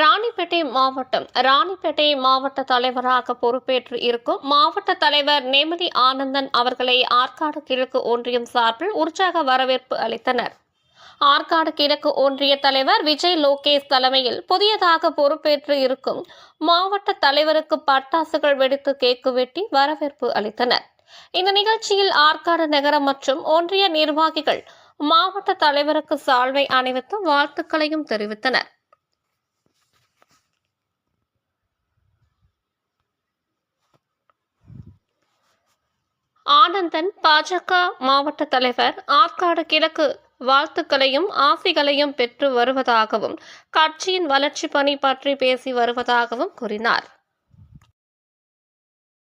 ராணிப்பேட்டை மாவட்டம். ராணிப்பேட்டை மாவட்ட தலைவராக பொறுப்பேற்று இருக்கும் மாவட்ட தலைவர் நேமதி ஆனந்தன் அவர்களை ஆற்காடு கிழக்கு ஒன்றியம் சார்பில் உற்சாக வரவேற்பு அளித்தனர். ஆற்காடு கிழக்கு ஒன்றிய தலைவர் விஜய் லோகேஷ் தலைமையில் புதியதாக பொறுப்பேற்று இருக்கும் மாவட்ட தலைவருக்கு பட்டாசுகள் வெடித்து கேக்கு வெட்டி வரவேற்பு அளித்தனர். இந்த நிகழ்ச்சியில் ஆற்காடு நகரம் மற்றும் ஒன்றிய நிர்வாகிகள் மாவட்ட தலைவருக்கு சால்வை அணிவித்து வாழ்த்துக்களையும் தெரிவித்தனர். ஆனந்தன் பாஜக மாவட்ட தலைவர் ஆற்காடு கிழக்கு வாழ்த்துக்களையும் ஆசிகளையும் பெற்று வருவதாகவும் கட்சியின் வளர்ச்சி பணி பற்றி பேசி வருவதாகவும் கூறினார்.